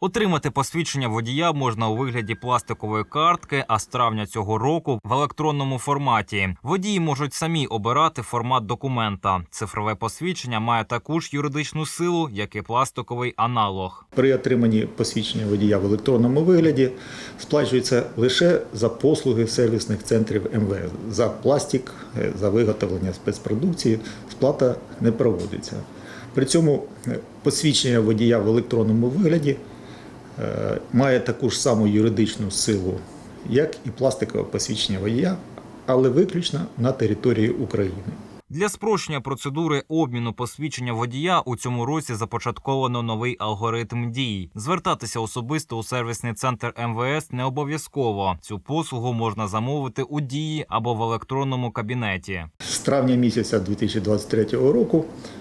Отримати посвідчення водія можна у вигляді пластикової картки, а з травня цього року в електронному форматі. Водії можуть самі обирати формат документа. Цифрове посвідчення має таку ж юридичну силу, як і пластиковий аналог. При отриманні посвідчення водія в електронному вигляді сплачується лише за послуги сервісних центрів МВС. За пластик, е, за виготовлення спецпродукції сплата не проводиться. При цьому е, посвідчення водія в електронному вигляді має таку ж саму юридичну силу, як і пластикове посвідчення водія, але виключно на території України. Для спрощення процедури обміну посвідчення водія у цьому році започатковано новий алгоритм дій. Звертатися особисто у сервісний центр МВС не обов'язково. Цю послугу можна замовити у дії або в електронному кабінеті. З травня місяця 2023 року е,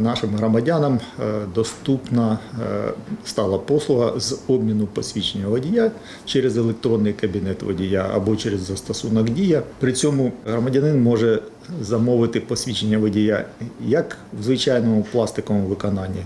нашим громадянам е, доступна е, стала послуга з обміну посвідчення водія через електронний кабінет водія або через застосунок Дія. При цьому громадянин може замовити посвідчення водія як в звичайному пластиковому виконанні,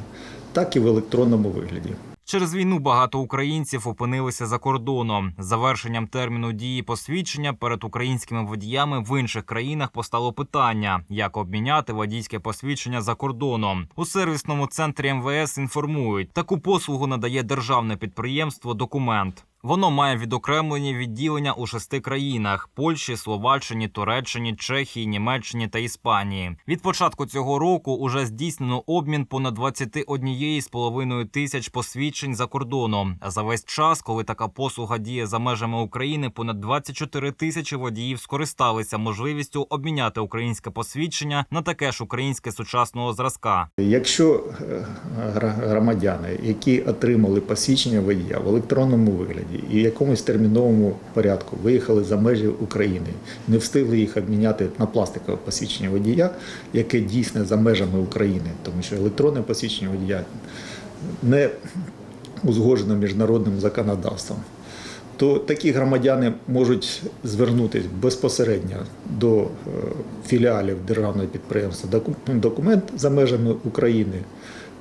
так і в електронному вигляді. Через війну багато українців опинилися за кордоном. Завершенням терміну дії посвідчення перед українськими водіями в інших країнах постало питання, як обміняти водійське посвідчення за кордоном. У сервісному центрі МВС інформують, таку послугу надає державне підприємство Документ. Воно має відокремлені відділення у шести країнах: Польщі, Словаччині, Туреччині, Чехії, Німеччині та Іспанії. Від початку цього року уже здійснено обмін понад 21,5 тисяч посвідчень за кордоном. А за весь час, коли така послуга діє за межами України, понад 24 тисячі водіїв скористалися можливістю обміняти українське посвідчення на таке ж українське сучасного зразка. Якщо е, громадяни, які отримали посвідчення водія в електронному вигляді і якомусь терміновому порядку виїхали за межі України, не встигли їх обміняти на пластикове посвідчення водія, яке дійсне за межами України, тому що електронне посвідчення водія не узгоджено міжнародним законодавством. То такі громадяни можуть звернутися безпосередньо до е, філіалів державного підприємства документ за межами України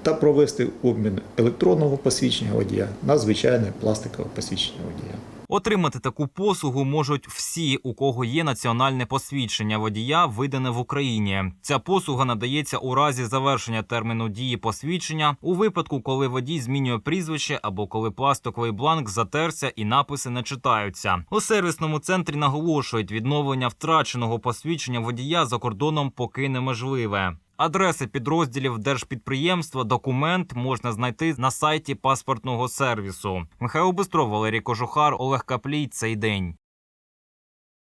та провести обмін електронного посвідчення водія на звичайне пластикове посвідчення водія. Отримати таку послугу можуть всі, у кого є національне посвідчення водія, видане в Україні. Ця послуга надається у разі завершення терміну дії посвідчення у випадку, коли водій змінює прізвище або коли пластиковий бланк затерся і написи не читаються. У сервісному центрі наголошують, відновлення втраченого посвідчення водія за кордоном поки неможливе. Адреси підрозділів держпідприємства документ можна знайти на сайті паспортного сервісу. Михайло Бистров, Валерій Кожухар, Олег Каплій. Цей день.